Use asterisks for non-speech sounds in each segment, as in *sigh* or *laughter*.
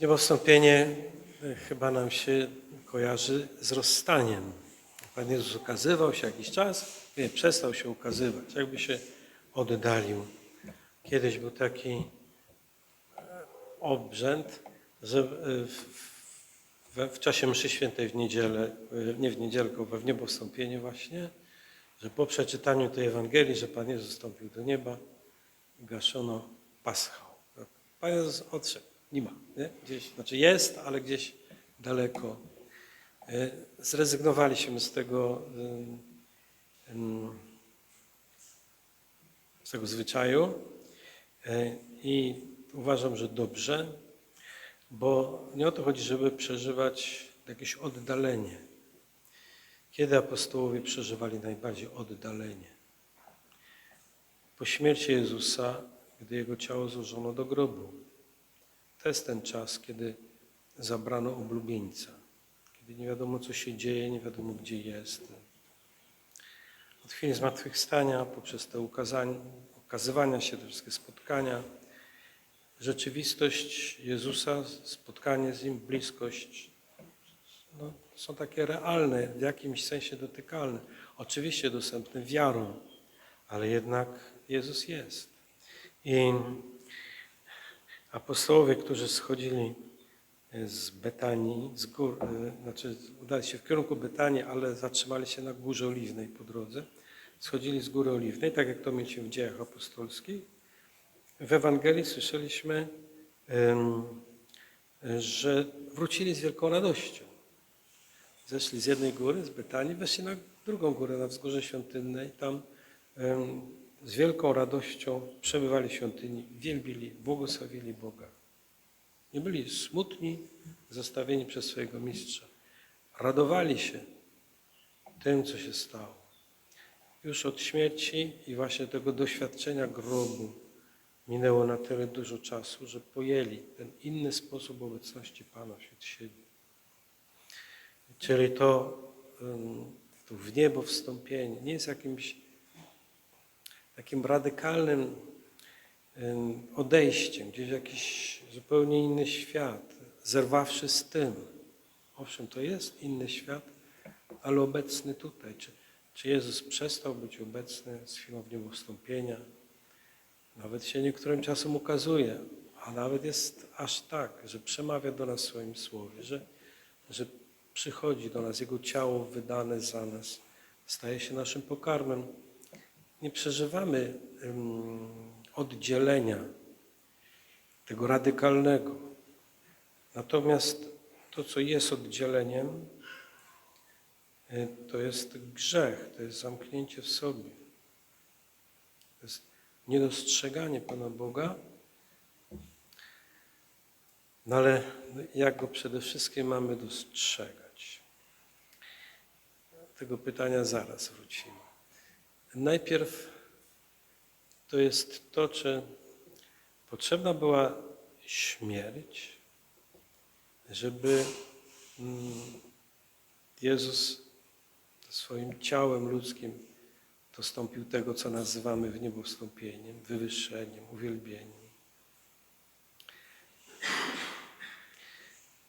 Niebowstąpienie e, chyba nam się kojarzy z rozstaniem. Pan Jezus ukazywał się jakiś czas, nie, przestał się ukazywać, jakby się oddalił. Kiedyś był taki e, obrzęd, że e, w, czasie mszy świętej w niedzielę, nie w niedzielę, tylko we w niebowstąpienie właśnie, że po przeczytaniu tej Ewangelii, że Pan Jezus wstąpił do nieba, gaszono paschał. Pan Jezus odszedł. Nie ma. Nie? Gdzieś, znaczy jest, ale gdzieś daleko. E, Zrezygnowaliśmy z tego, em, z tego zwyczaju e, i uważam, że dobrze, bo nie o to chodzi, żeby przeżywać jakieś oddalenie. Kiedy apostołowie przeżywali najbardziej oddalenie? Po śmierci Jezusa, gdy Jego ciało złożono do grobu. To jest ten czas, kiedy zabrano oblubieńca, kiedy nie wiadomo, co się dzieje, nie wiadomo, gdzie jest. Od chwili zmartwychwstania, poprzez te ukazywania się, te wszystkie spotkania, rzeczywistość Jezusa, spotkanie z Nim, bliskość, no, są takie realne, w jakimś sensie dotykalne. Oczywiście dostępne wiarą, ale jednak Jezus jest. I apostołowie, którzy schodzili z Betanii, z gór, e, znaczy udali się w kierunku Betanii, ale zatrzymali się na Górze Oliwnej po drodze, schodzili z Góry Oliwnej, tak jak to mieliśmy w dziejach apostolskich. W Ewangelii słyszeliśmy, że wrócili z wielką radością. Zeszli z jednej góry, z Betanii, weszli na drugą górę, na wzgórze świątynne i tam z wielką radością przebywali w świątyni, wielbili, błogosławili Boga. Nie byli smutni, zostawieni przez swojego mistrza. Radowali się tym, co się stało. Już od śmierci i właśnie tego doświadczenia grobu minęło na tyle dużo czasu, że pojęli ten inny sposób obecności Pana wśród siebie. Czyli to, to w niebo wstąpienie nie jest jakimś takim radykalnym ym, odejściem, gdzieś w jakiś zupełnie inny świat, zerwawszy z tym. Owszem, to jest inny świat, ale obecny tutaj. Czy, czy Jezus przestał być obecny z chwilą w niebo wstąpienia? Nawet się niektórym czasem ukazuje, a nawet jest aż tak, że przemawia do nas swoim słowie, że, że przychodzi do nas Jego ciało wydane za nas, staje się naszym pokarmem. Nie przeżywamy oddzielenia, tego radykalnego. Natomiast to, co jest oddzieleniem, y, to jest grzech, to jest zamknięcie w sobie. To jest niedostrzeganie Pana Boga, no ale jak Go przede wszystkim mamy dostrzegać? Do tego pytania zaraz wrócimy. Najpierw to jest to, czy potrzebna była śmierć, żeby mm, Jezus swoim ciałem ludzkim dostąpił tego, co nazywamy w niebo wstąpieniem, wywyższeniem, uwielbieniem.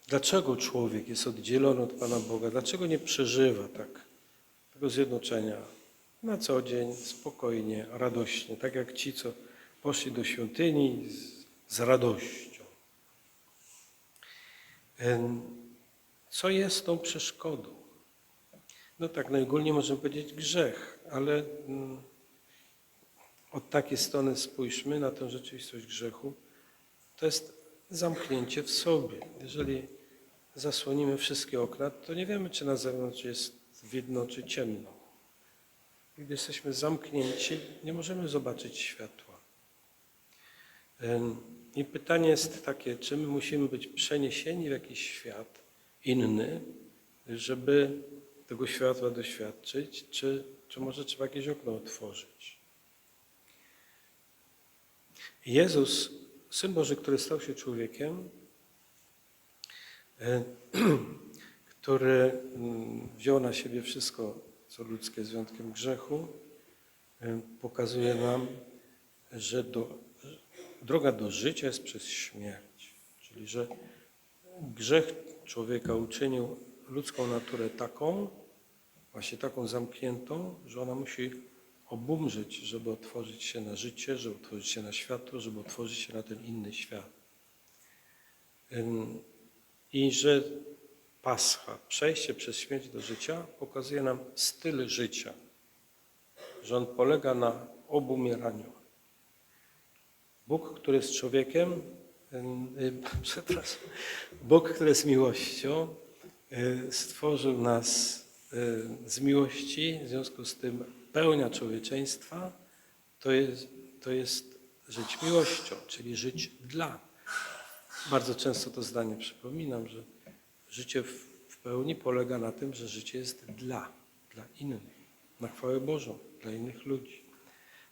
Dlaczego człowiek jest oddzielony od Pana Boga? Dlaczego nie przeżywa tak tego zjednoczenia na co dzień, spokojnie, radośnie, tak jak ci, co poszli do świątyni z, z radością? Co jest tą przeszkodą? No tak najogólniej możemy powiedzieć grzech, ale mm, od takiej strony spójrzmy na tę rzeczywistość grzechu. To jest zamknięcie w sobie. Jeżeli zasłonimy wszystkie okna, to nie wiemy, czy na zewnątrz jest widno, czy ciemno. Gdy jesteśmy zamknięci, nie możemy zobaczyć światła. I pytanie jest takie, czy my musimy być przeniesieni w jakiś świat inny, żeby tego światła doświadczyć, czy, czy może trzeba jakieś okno otworzyć. Jezus, Syn Boży, który stał się człowiekiem, *clears throat* który mm, wziął na siebie wszystko, co ludzkie z wyjątkiem grzechu, e, pokazuje nam, że do, droga do życia jest przez śmierć. Czyli, że grzech człowieka uczynił ludzką naturę taką, właśnie taką zamkniętą, że ona musi obumrzeć, żeby otworzyć się na życie, żeby otworzyć się na światło, żeby otworzyć się na ten inny świat. I że Pascha, przejście przez śmierć do życia, pokazuje nam styl życia, że on polega na obumieraniu. Bóg, który jest człowiekiem, *laughs* przepraszam, Bóg, który jest miłością, y, stworzył nas y, z miłości, w związku z tym pełnia człowieczeństwa to jest, to jest żyć miłością, czyli żyć dla. Bardzo często to zdanie przypominam, że życie w, w pełni polega na tym, że życie jest dla, dla innych, na chwałę Bożą, dla innych ludzi.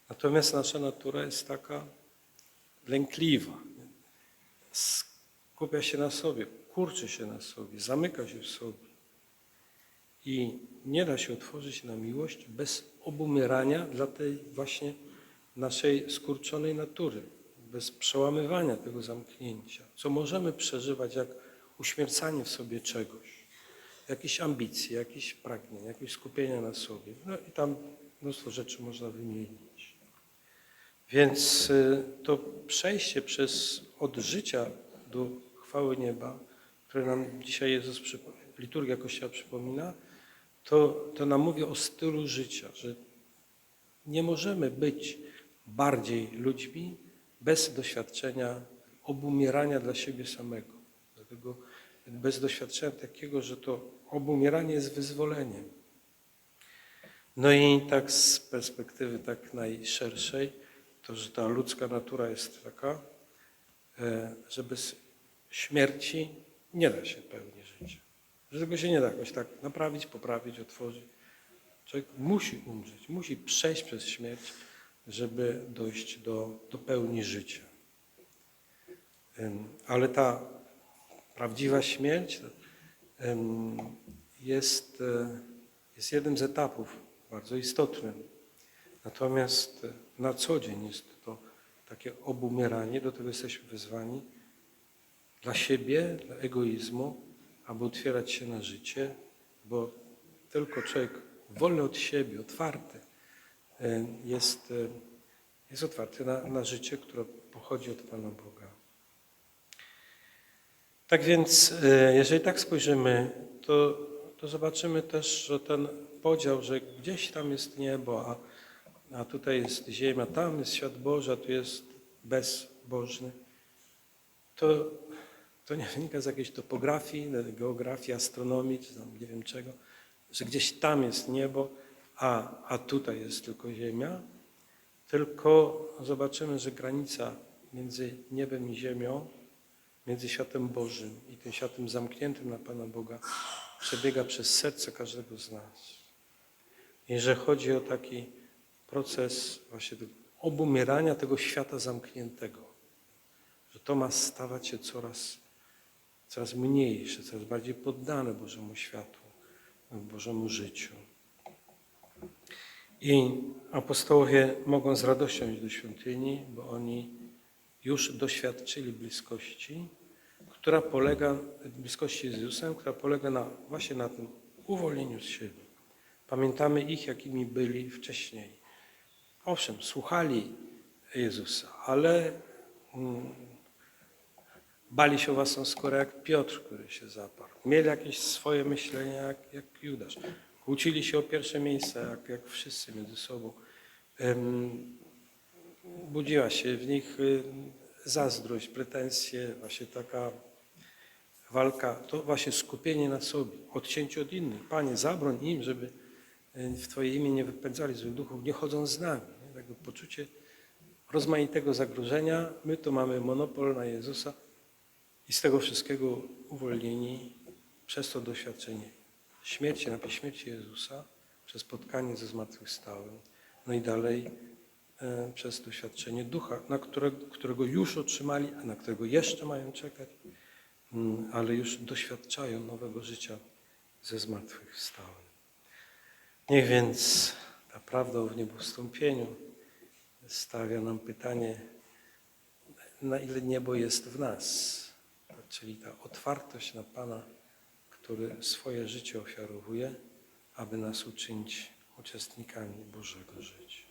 Natomiast nasza natura jest taka lękliwa, skupia się na sobie, kurczy się na sobie, zamyka się w sobie. I nie da się otworzyć na miłość bez obumierania dla tej właśnie naszej skurczonej natury, bez przełamywania tego zamknięcia. Co możemy przeżywać jak uśmiercanie w sobie czegoś, jakiejś ambicji, jakichś pragnień, jakiegoś skupienia na sobie. No i tam mnóstwo rzeczy można wymienić. Więc y, to przejście przez od życia do chwały nieba, które nam dzisiaj Jezus, liturgia Kościoła przypomina, to, to nam mówi o stylu życia, że nie możemy być bardziej ludźmi bez doświadczenia obumierania dla siebie samego. Dlatego bez doświadczenia takiego, że to obumieranie jest wyzwoleniem. No i tak z perspektywy tak najszerszej, to że ta ludzka natura jest taka, e, że bez śmierci nie da się pełni życia. Że tego się nie da jakoś tak naprawić, poprawić, otworzyć. Człowiek musi umrzeć, musi przejść przez śmierć, żeby dojść do, do pełni życia. Ale ta prawdziwa śmierć jest, e, jest jednym z etapów bardzo istotnym. Natomiast e, na co dzień jest to takie obumieranie, do tego jesteśmy wezwani dla siebie, dla egoizmu, aby otwierać się na życie, bo tylko człowiek wolny od siebie, otwarty, e, jest, jest otwarty na, na życie, które pochodzi od Pana Boga. Tak więc, e, jeżeli tak spojrzymy, to, to zobaczymy też, że ten podział, że gdzieś tam jest niebo, a, a tutaj jest ziemia, tam jest świat Boży, a tu jest bezbożny, to, to nie wynika z jakiejś topografii, geografii, astronomii, czy tam nie wiem czego, że gdzieś tam jest niebo, a, a tutaj jest tylko ziemia, tylko zobaczymy, że granica między niebem i ziemią, między światem Bożym i tym światem zamkniętym na Pana Boga przebiega przez serce każdego z nas. I że chodzi o taki proces właśnie obumierania tego świata zamkniętego, że to ma stawać się coraz, coraz mniejsze, coraz bardziej poddane Bożemu światłu, Bożemu życiu. I apostołowie mogą z radością iść do świątyni, bo oni już doświadczyli bliskości, która polega, bliskości z Jezusem, która polega na, właśnie na tym uwolnieniu z siebie. Pamiętamy ich, jakimi byli wcześniej. Owszem, słuchali Jezusa, ale mm, bali się własną skórę jak Piotr, który się zaparł. Mieli jakieś swoje myślenia jak, jak Judasz. Kłócili się o pierwsze miejsce, jak, jak wszyscy między sobą. Budziła się w nich y, zazdrość, pretensje, właśnie taka walka, to właśnie skupienie na sobie, odcięcie od innych. Panie, zabroń im, żeby y, w Twoje imię nie wypędzali złych duchów, nie chodząc z nami. Takie poczucie rozmaitego zagrożenia. My tu mamy monopol na Jezusa i z tego wszystkiego uwolnieni przez to doświadczenie śmierci, napis śmierci Jezusa, przez spotkanie ze zmartwychwstałym, no i dalej przez doświadczenie ducha, na którego, którego już otrzymali, a na którego jeszcze mają czekać, mm, ale już doświadczają nowego życia ze zmartwychwstałym. Niech więc ta prawda o wniebowstąpieniu stawia nam pytanie, na ile niebo jest w nas. Czyli ta otwartość na Pana, który swoje życie ofiarowuje, aby nas uczynić uczestnikami Bożego życia.